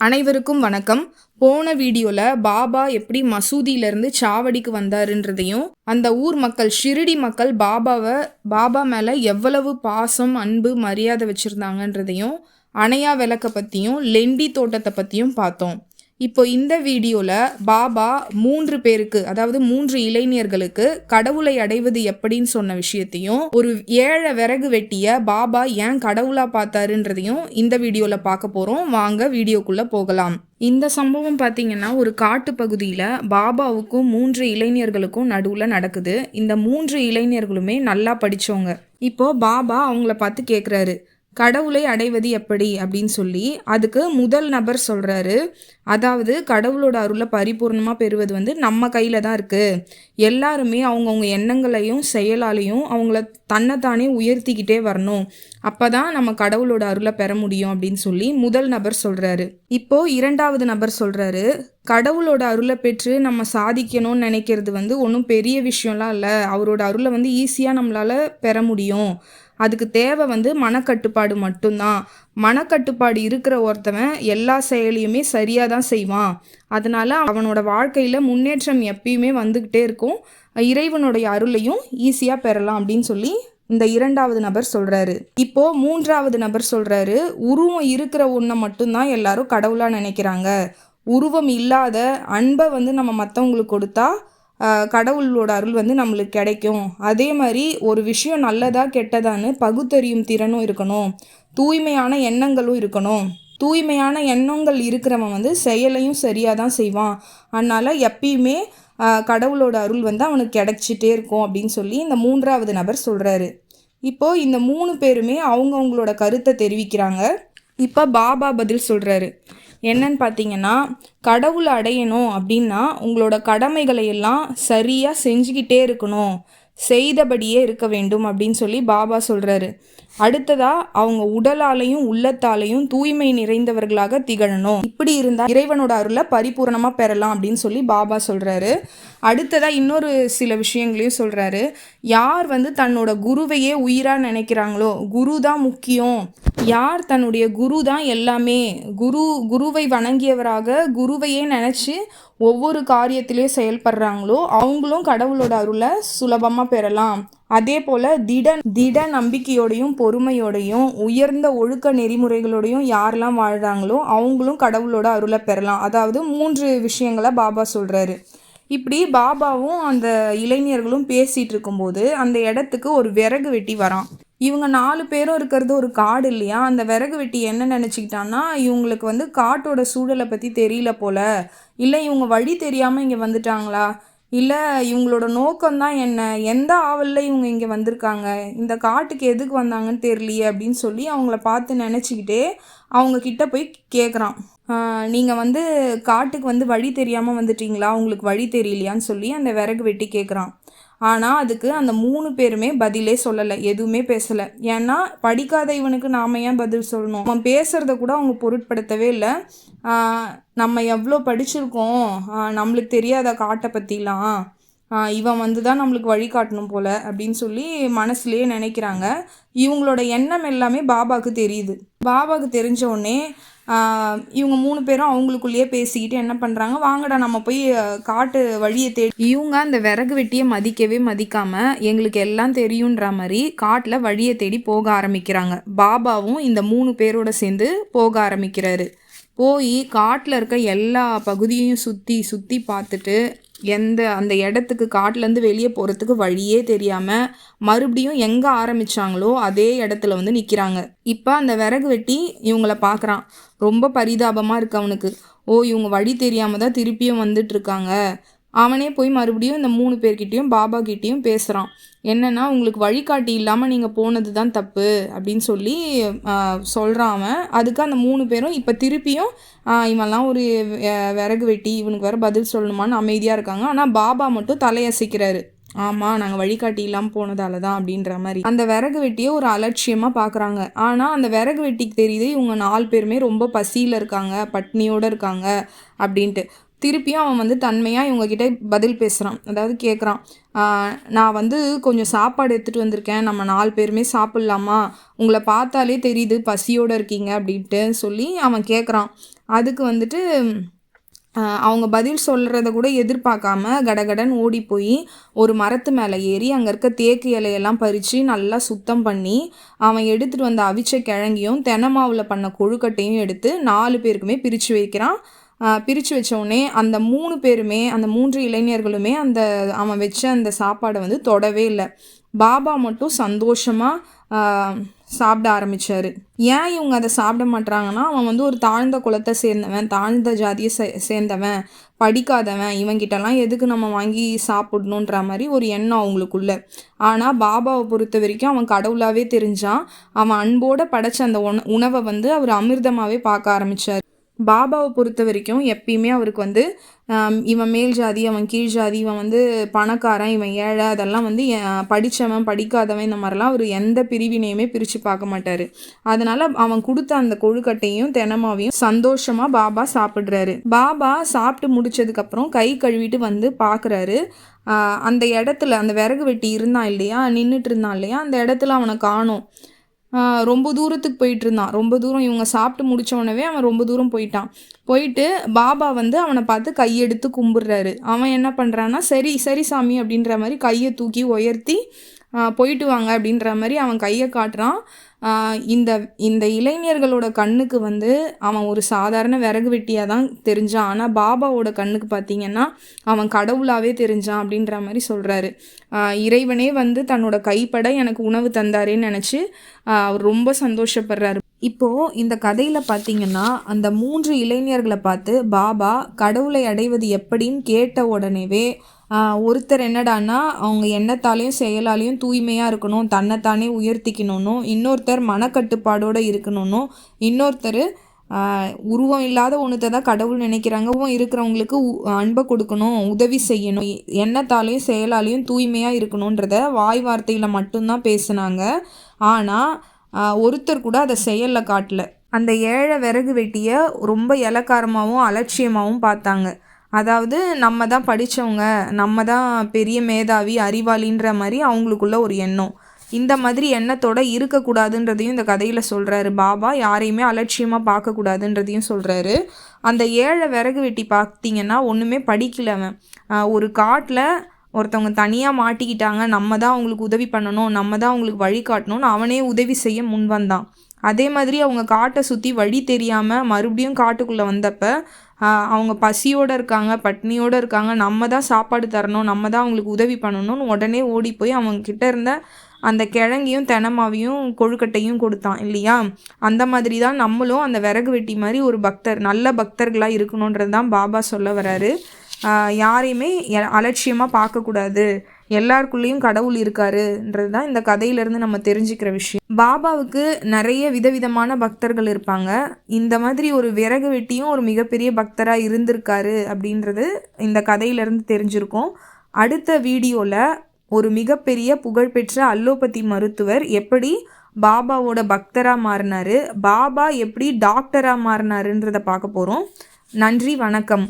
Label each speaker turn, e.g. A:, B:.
A: அனைவருக்கும் வணக்கம். போன வீடியோல பாபா எப்படி மசூதியிலேருந்து சாவடிக்கு வந்தாருன்றதையும் அந்த ஊர் மக்கள் ஷிரடி மக்கள் பாபாவை பாபா மேலே எவ்வளவு பாசம் அன்பு மரியாதை வச்சுருந்தாங்கன்றதையும் அணையா விளக்க பற்றியும் லெண்டி தோட்டத்தை பற்றியும் பார்த்தோம். இப்போ இந்த வீடியோவில் பாபா மூன்று பேருக்கு அதாவது மூன்று இளைஞர்களுக்கு கடவுளை அடைவது எப்படின்னு சொன்ன விஷயத்தையும் ஒரு ஏழை விறகு வெட்டிய பாபா ஏன் கடவுளா பார்த்தாருன்றதையும் இந்த வீடியோவில் பார்க்க போகிறோம் வாங்க வீடியோக்குள்ளே போகலாம். இந்த சம்பவம் பார்த்தீங்கன்னா ஒரு காட்டு பகுதியில் பாபாவுக்கும் மூன்று இளைஞர்களுக்கும் நடுவில் நடக்குது. இந்த மூன்று இளைஞர்களுமே நல்லா படித்தவங்க இப்போ பாபா அவங்கள பார்த்து கேட்குறாரு கடவுளை அடைவது எப்படி அப்படின்னு சொல்லி அதுக்கு முதல் நபர் சொல்கிறாரு அதாவது கடவுளோட அருளை பரிபூர்ணமாக பெறுவது வந்து நம்ம கையில் தான் இருக்குது எல்லாருமே அவங்கவுங்க எண்ணங்களையும் செயலாலையும் அவங்கள தன்னைத்தானே உயர்த்திக்கிட்டே வரணும். அப்போ தான் நம்ம கடவுளோட அருளை பெற முடியும் அப்படின்னு சொல்லி முதல் நபர் சொல்கிறாரு இப்போது இரண்டாவது நபர் சொல்கிறாரு கடவுளோட அருளை பெற்று நம்ம சாதிக்கணும்னு நினைக்கிறது வந்து ஒன்றும் பெரிய விஷயம்லாம் இல்லை. அவரோட அருளை வந்து ஈஸியாக நம்மளால் பெற முடியும். அதுக்கு தேவை வந்து மனக்கட்டுப்பாடு மட்டும்தான். மனக்கட்டுப்பாடு இருக்கிற ஒருத்தவன் எல்லா செயலையுமே சரியாக தான் செய்வான். அதனால் அவனோட வாழ்க்கையில் முன்னேற்றம் எப்பயுமே வந்துக்கிட்டே இருக்கும். இறைவனுடைய அருளையும் ஈஸியாக பெறலாம் அப்படின்னு சொல்லி இந்த இரண்டாவது நபர் சொல்கிறாரு இப்போ மூன்றாவது நபர் சொல்கிறாரு உருவம் இருக்கிற ஒன்றை மட்டும்தான் எல்லாரும் கடவுளாக நினைக்கிறாங்க. உருவம் இல்லாத அன்பை வந்து நம்ம மற்றவங்களுக்கு கொடுத்தா கடவுளோட அருள் வந்து நம்மளுக்கு கிடைக்கும். அதே மாதிரி ஒரு விஷயம் நல்லதா கெட்டதான்னு பகுத்தறியும் திறனும் இருக்கணும். தூய்மையான எண்ணங்களும் இருக்கணும். தூய்மையான எண்ணங்கள் இருக்கிறவன் வந்து செயலையும் சரியாக தான் செய்வான். அதனால் எப்பயுமே கடவுளோட அருள் வந்து அவனுக்கு கிடைச்சிட்டே இருக்கும் அப்படின்னு சொல்லி இந்த மூன்றாவது நபர் சொல்கிறாரு இப்போது இந்த மூணு பேருமே அவங்கவுங்களோட கருத்தை தெரிவிக்கிறாங்க. இப்போ பாபா பதில் சொல்கிறாரு என்னன்னு பார்த்தீங்கன்னா கடவுளை அடையணும் அப்படின்னா உங்களோட கடமைகளை எல்லாம் சரியாக செஞ்சுக்கிட்டே இருக்கணும். செய்தபடியே இருக்க வேண்டும் அப்படின்னு சொல்லி பாபா சொல்கிறாரு அடுத்ததாக அவங்க உடலாலையும் உள்ளத்தாலையும் தூய்மை நிறைந்தவர்களாக திகழணும். இப்படி இருந்தால் இறைவனோட அருளை பரிபூர்ணமாக பெறலாம் அப்படின்னு சொல்லி பாபா சொல்கிறாரு அடுத்ததாக இன்னொரு சில விஷயங்களையும் சொல்கிறாரு யார் வந்து தன்னோட குருவையே உயிராக நினைக்கிறாங்களோ குரு தான் முக்கியம். யார் தன்னுடைய குரு தான் எல்லாமே? குரு குருவை வணங்கியவராக குருவையே நினச்சி ஒவ்வொரு காரியத்திலையும் செயல்படுறாங்களோ அவங்களும் கடவுளோட அருளை சுலபமாக பெறலாம். அதே போல் திட திட நம்பிக்கையோடையும் பொறுமையோடையும் உயர்ந்த ஒழுக்க நெறிமுறைகளோடையும் யாரெல்லாம் வாழ்கிறாங்களோ அவங்களும் கடவுளோட அருளை பெறலாம். அதாவது மூன்று விஷயங்களை பாபா சொல்கிறாரு இப்படி பாபாவும் அந்த இளைஞர்களும் பேசிகிட்டு இருக்கும்போது அந்த இடத்துக்கு ஒரு விறகு வெட்டி வரான். இவங்க நாலு பேரும் இருக்கிறது ஒரு காடு இல்லையா? அந்த விறகு வெட்டி என்ன நினச்சிக்கிட்டான்னா இவங்களுக்கு வந்து காட்டோட சூழலை பற்றி தெரியல போல. இல்லை இவங்க வழி தெரியாமல் இங்கே வந்துட்டாங்களா? இல்லை இவங்களோட நோக்கம்தான் என்ன? எந்த ஆவலில் இவங்க இங்கே வந்திருக்காங்க? இந்த காட்டுக்கு எதுக்கு வந்தாங்கன்னு தெரியலையே அப்படின்னு சொல்லி அவங்கள பார்த்து நினச்சிக்கிட்டே அவங்க கிட்ட போய் கேட்குறான் நீங்கள் வந்து காட்டுக்கு வந்து வழி தெரியாமல் வந்துட்டீங்களா? உங்களுக்கு வழி தெரியலையான்னு சொல்லி அந்த விறகு வெட்டி கேட்குறான் ஆனால் அதுக்கு அந்த மூணு பேருமே பதிலே சொல்லலை எதுவுமே பேசலை. ஏன்னா படிக்காத இவனுக்கு நாம் ஏன் பதில் சொல்லணும்? அவன் பேசுகிறத கூட அவங்க பொருட்படுத்தவே இல்லை. நம்ம எவ்வளோ படிச்சிருக்கோம்? நம்மளுக்கு தெரியாத காட்டை பற்றிலாம் இவன் வந்து தான் நம்மளுக்கு வழிகாட்டணும் போல் அப்படின்னு சொல்லி மனசுலேயே நினைக்கிறாங்க. இவங்களோட எண்ணம் எல்லாமே பாபாவுக்கு தெரியுது. பாபாவுக்கு தெரிஞ்ச உடனே இவங்க மூணு பேரும் அவங்களுக்குள்ளேயே பேசிக்கிட்டு என்ன பண்ணுறாங்க வாங்கடா நம்ம போய் காட்டு வழியை தேடி இவங்க அந்த விறகு வெட்டியை மதிக்கவே மதிக்காமல் எங்களுக்கு எல்லாம் தெரியுன்ற மாதிரி காட்டில் வழியை தேடி போக ஆரம்பிக்கிறாங்க. பாபாவும் இந்த மூணு பேரோட சேர்ந்து போக ஆரம்பிக்கிறாரு. போய் காட்டில் இருக்க எல்லா பகுதியையும் சுற்றி சுற்றி பார்த்துட்டு எந்த அந்த இடத்துக்கு காட்டிலேருந்து வெளியே போகிறதுக்கு வழியே தெரியாமல் மறுபடியும் எங்கே ஆரம்பித்தாங்களோ அதே இடத்துல வந்து நிற்கிறாங்க இப்போ அந்த விறகு வெட்டி இவங்கள பார்க்குறான் ரொம்ப பரிதாபமாக இருக்கு அவனுக்கு. ஓ இவங்க வழி தெரியாமல் தான் திருப்பியும் வந்துட்டுருக்காங்க அவனே போய் மறுபடியும் இந்த மூணு பேர்கிட்டையும் பாபா கிட்டேயும் பேசுகிறான் என்னென்னா உங்களுக்கு வழிகாட்டி இல்லாமல் நீங்கள் போனது தான் தப்பு அப்படின்னு சொல்லி சொல்கிறான் அவன். அதுக்கு அந்த மூணு பேரும் இப்போ திருப்பியும் இவன்லாம் ஒரு விறகு வெட்டி இவனுக்கு வேறு பதில் சொல்லணுமான்னு அமைதியாக இருக்காங்க. ஆனால் பாபா மட்டும் தலையசைக்கிறாரு. ஆமாம் நாங்கள் வழிகாட்டி இல்லாமல் போனதால தான் அப்படின்ற மாதிரி. அந்த விறகு வெட்டியை ஒரு அலட்சியமாக பார்க்குறாங்க ஆனால் அந்த விறகு வெட்டிக்கு தெரியுது இவங்க நாலு பேருமே ரொம்ப பசியில் இருக்காங்க பட்னியோடு இருக்காங்க அப்படின்ட்டு. திருப்பியும் அவன் வந்து தன்மையாக இவங்கக்கிட்ட பதில் பேசுகிறான் அதாவது கேட்குறான் நான் வந்து கொஞ்சம் சாப்பாடு எடுத்துகிட்டு வந்திருக்கேன். நம்ம நாலு பேருமே சாப்பிட்லாமா? உங்களை பார்த்தாலே தெரியுது பசியோடு இருக்கீங்க அப்படின்ட்டு சொல்லி அவன் கேட்குறான் அதுக்கு வந்துட்டு அவங்க பதில் சொல்கிறத கூட எதிர்பார்க்காம கடகடன் ஓடி போய் ஒரு மரத்து மேலே ஏறி அங்கே இருக்க தேக்கு இலையெல்லாம் பறித்து நல்லா சுத்தம் பண்ணி அவன் எடுத்துகிட்டு வந்த அவிச்ச கிழங்கியும் தென்னமாவில் பண்ண கொழுக்கட்டையும் எடுத்து நாலு பேருக்குமே பிரித்து வைக்கிறான். பிரித்து வச்ச உடனே அந்த மூணு பேருமே அந்த மூன்று இளைஞர்களுமே அந்த அவன் வச்ச அந்த சாப்பாடை வந்து தொடவே இல்லை. பாபா மட்டும் சந்தோஷமாக சாப்பிட ஆரம்பித்தார் ஏன் இவங்க அதை சாப்பிட மாட்றாங்கன்னா அவன் வந்து ஒரு தாழ்ந்த குலத்தை சேர்ந்தவன் தாழ்ந்த ஜாதியை சே சேர்ந்தவன் படிக்காதவன் இவங்கிட்டலாம் எதுக்கு நம்ம வாங்கி சாப்பிடணுன்ற மாதிரி ஒரு எண்ணம் அவங்களுக்குள்ள. ஆனால் பாபாவை பொறுத்த வரைக்கும் அவன் கடவுளாகவே தெரிஞ்சான். அவன் அன்போடு படைச்ச அந்த உண உணவை வந்து அவர் அமிர்தமாகவே பார்க்க ஆரம்பித்தார் பாபாவை பொறுத்த வரைக்கும் எப்பயுமே அவருக்கு வந்து இவன் மேல் ஜாதி அவன் கீழ் ஜாதி இவன் வந்து பணக்காரன் இவன் ஏழை அதெல்லாம் வந்து படித்தவன் படிக்காதவன் இந்த மாதிரிலாம் அவர் எந்த பிரிவினையுமே பிரித்து பார்க்க மாட்டார். அதனால் அவன் கொடுத்த அந்த கொழுக்கட்டையும் தினமாவையும் சந்தோஷமாக பாபா சாப்பிட்றாரு. பாபா சாப்பிட்டு முடிச்சதுக்கப்புறம் கை கழுவிட்டு வந்து பார்க்குறாரு. அந்த இடத்துல அந்த விறகு வெட்டி இருந்தான் இல்லையா நின்றுட்டு இருந்தான் இல்லையா அந்த இடத்துல அவனை காணோம். ரொம்ப தூரத்துக்கு போயிட்டு இருந்தான் ரொம்ப தூரம் இவங்க சாப்பிட்டு முடிச்ச உடனே அவன் ரொம்ப தூரம் போயிட்டான். போயிட்டு பாபா வந்து அவனை பார்த்து கையெடுத்து கும்பிடுறாரு. அவன் என்ன பண்ணுறான்னா சரி சரி சாமி அப்படின்ற மாதிரி கையை தூக்கி உயர்த்தி போயிட்டு வாங்க அப்படின்ற மாதிரி அவன் கையை காட்டுறான். இந்த இந்த இளைஞர்களோட கண்ணுக்கு வந்து அவன் ஒரு சாதாரண விறகு வெட்டியாக தான் தெரிஞ்சான். ஆனால் பாபாவோட கண்ணுக்கு பார்த்தீங்கன்னா அவன் கடவுளாகவே தெரிஞ்சான் அப்படின்ற மாதிரி சொல்கிறாரு இறைவனே வந்து தன்னோட கைப்பட எனக்கு உணவு தந்தாரேன்னு நினச்சி அவர் ரொம்ப சந்தோஷப்படுறாரு. இப்போது இந்த கதையில் பார்த்தீங்கன்னா அந்த மூன்று இளைஞர்களை பார்த்து பாபா கடவுளை அடைவது எப்படின்னு கேட்ட உடனேவே ஒருத்தர் என்னடான்னா அவங்க எண்ணத்தாலையும் செயலாலையும் தூய்மையாக இருக்கணும் தன்னைத்தானே உயர்த்திக்கணும்னும் இன்னொருத்தர் மனக்கட்டுப்பாடோடு இருக்கணும்னும் இன்னொருத்தர் உருவம் இல்லாத ஒன்றுத்தை தான் கடவுள் நினைக்கிறாங்க. உருவம் இருக்கிறவங்களுக்கு உ- அன்பை கொடுக்கணும் உதவி செய்யணும் எ- எண்ணத்தாலையும் செயலாலையும் தூய்மையாக இருக்கணுன்றத வாய் வார்த்தையில் மட்டும்தான் பேசுனாங்க. ஆனால் ஒருத்தர் கூட அதை செயலில் காட்டல. அந்த ஏழை விறகு வெட்டியை ரொம்ப இலக்காரமாகவும் அலட்சியமாகவும் பார்த்தாங்க. அதாவது நம்ம தான் படித்தவங்க நம்ம தான் பெரிய மேதாவி அறிவாளின்ற மாதிரி அவங்களுக்குள்ள ஒரு எண்ணம். இந்த மாதிரி எண்ணத்தோட இருக்கக்கூடாதுன்றதையும் இந்த கதையில் சொல்கிறாரு பாபா யாரையுமே அலட்சியமாக பார்க்கக்கூடாதுன்றதையும் சொல்கிறாரு அந்த ஏழை விறகு வெட்டி பார்த்தீங்கன்னா ஒன்றுமே படிக்கலவன் ஒரு காட்டில் ஒருத்தவங்க தனியாக மாட்டிக்கிட்டாங்க. நம்ம தான் அவங்களுக்கு உதவி பண்ணணும் நம்ம தான் அவங்களுக்கு வழி காட்டணும்னு அவனே உதவி செய்ய முன் வந்தான். அதே மாதிரி அவங்க காட்டை சுற்றி வழி தெரியாமல் மறுபடியும் காட்டுக்குள்ளே வந்தப்ப அவங்க பசியோடு இருக்காங்க பட்னியோடு இருக்காங்க நம்ம தான் சாப்பாடு தரணும் நம்ம தான் அவங்களுக்கு உதவி பண்ணணும்னு உடனே ஓடி போய் அவங்கக்கிட்ட இருந்த அந்த கிழங்கையும் தெனமாவையும் கொழுக்கட்டையும் கொடுத்தான் இல்லையா? அந்த மாதிரி தான் நம்மளும் அந்த விறகு வெட்டி மாதிரி ஒரு பக்தர் நல்ல பக்தர்களாக இருக்கணுன்றது தான் பாபா சொல்ல வராரு. யாரையுமே அலட்சியமாக பார்க்கக்கூடாது. எல்லாருக்குள்ளேயும் கடவுள் இருக்காருன்றது தான் இந்த கதையிலேருந்து நம்ம தெரிஞ்சுக்கிற விஷயம். பாபாவுக்கு நிறைய விதவிதமான பக்தர்கள் இருப்பாங்க. இந்த மாதிரி ஒரு விறகு வெட்டியும் ஒரு மிகப்பெரிய பக்தராக இருந்திருக்காரு அப்படின்றது இந்த கதையிலேருந்து தெரிஞ்சிருக்கும். அடுத்த வீடியோவில் ஒரு மிகப்பெரிய புகழ்பெற்ற அல்லோபதி மருத்துவர் எப்படி பாபாவோட பக்தராக மாறினாரு பாபா எப்படி டாக்டராக மாறினாருன்றதை பார்க்க போகிறோம் நன்றி வணக்கம்.